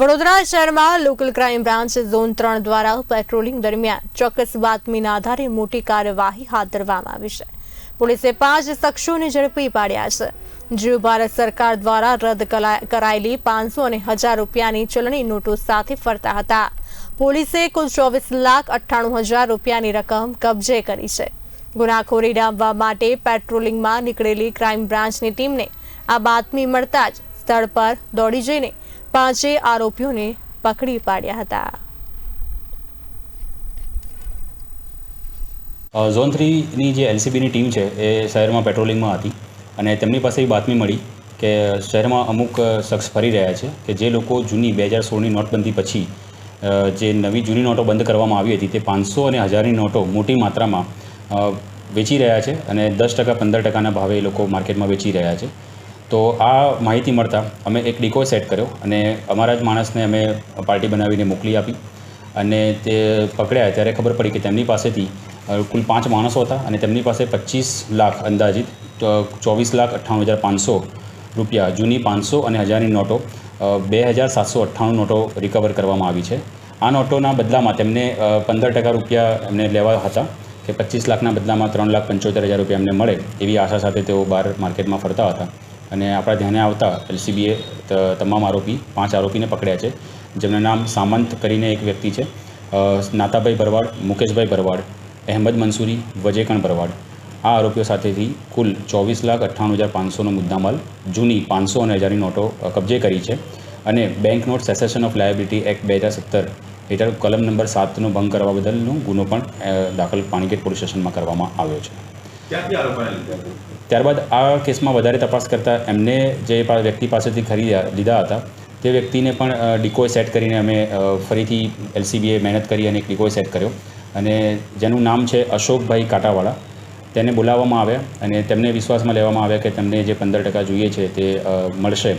વડોદરા શહેરમાં local crime branch zone ત્રણ દ્વારા પેટ્રોલિંગ દરમિયાન ચોક્કસ બાતમીના આધારે મોટી કાર્યવાહી હાથ ધરવામાં આવી છે. પોલીસે પાંચ શખ્સોને ઝડપી પાડ્યા છે. જેઓ ભારત સરકાર દ્વારા રદ કરાયેલી પાંચસો અને હજાર રૂપિયાની ચલણી નોટો સાથે ફરતા હતા. પોલીસે કુલ ચોવીસ લાખ અઠ્ઠાણું હજાર રૂપિયાની રકમ કબજે કરી છે. ગુનાખોરી ડામવા માટે પેટ્રોલિંગમાં નીકળેલી ક્રાઇમ બ્રાન્ચની ટીમને આ બાતમી મળતા જ સ્થળ પર દોડી જઈને પાંચેય આરોપીઓને પકડી પાડ્યા હતા. ઝોન થ્રીની જે એલસીબીની ટીમ છે, એ શહેરમાં પેટ્રોલિંગમાં હતી અને તેમની પાસે એવી બાતમી મળી કે શહેરમાં અમુક શખ્સ ફરી રહ્યા છે કે જે લોકો જૂની બે હજાર સોળની નોટબંધી પછી જે નવી જૂની નોટો બંધ કરવામાં આવી હતી તે પાંચસો અને હજારની નોટો મોટી માત્રામાં વેચી રહ્યા છે અને દસ ટકા, પંદર ટકાના ભાવે એ લોકો માર્કેટમાં વેચી રહ્યા છે. તો આ માહિતી મળતા અમે એક ડીકો સેટ કર્યો અને અમારા જ માણસને અમે પાર્ટી બનાવીને મોકલી આપી અને તે પકડ્યા. ત્યારે ખબર પડી કે તેમની પાસેથી કુલ પાંચ માણસો હતા અને તેમની પાસે પચીસ લાખ અંદાજિત ચોવીસ લાખ અઠ્ઠાણું હજાર પાંચસો રૂપિયા, જૂની પાંચસો અને હજારની નોટો બે હજાર સાતસો અઠ્ઠાણું નોટો રિકવર કરવામાં આવી છે. આ નોટોના બદલામાં તેમને પંદર ટકા રૂપિયા એમને લેવા હતા કે પચીસ લાખના બદલામાં ત્રણ લાખ પંચોતેર હજાર રૂપિયા એમને મળે એવી આશા સાથે તેઓ બહાર માર્કેટમાં ફરતા હતા. અને આપણા ધ્યાને આવતા એલસીબીએ તમામ આરોપી, પાંચ આરોપીને પકડ્યા છે. જેમના નામ સામંત કરીને એક વ્યક્તિ છે નાતાભાઈ ભરવાડ, મુકેશભાઈ ભરવાડ, અહેમદ મંસૂરી, વજેકણ ભરવાડ. આ આરોપીઓ સાથેથી કુલ ચોવીસ લાખ અઠ્ઠાણું હજાર પાંચસોનો મુદ્દામાલ, જૂની પાંચસો અને હજારની નોટો કબજે કરી છે અને bank note cessation of liability act બે હજાર સત્તર હેઠળ કલમ નંબર સાતનો ભંગ કરવા બદલનો ગુનો પણ દાખલ પાણીગેટ પોલીસ સ્ટેશનમાં કરવામાં આવ્યો છે. ત્યારબાદ આ કેસમાં વધારે તપાસ કરતાં એમને જે વ્યક્તિ પાસેથી ખરીદ્યા, લીધા હતા, તે વ્યક્તિને પણ ડિકોય સેટ કરીને અમે ફરીથી એલસીબીએ મહેનત કરી અને એક ડિકોય સેટ કર્યો. અને જેનું નામ છે અશોકભાઈ કાંટાવાળા. તેને બોલાવવામાં આવ્યા અને તેમને વિશ્વાસમાં લેવામાં આવ્યા કે તેમને જે પંદર ટકા જોઈએ છે તે મળશે.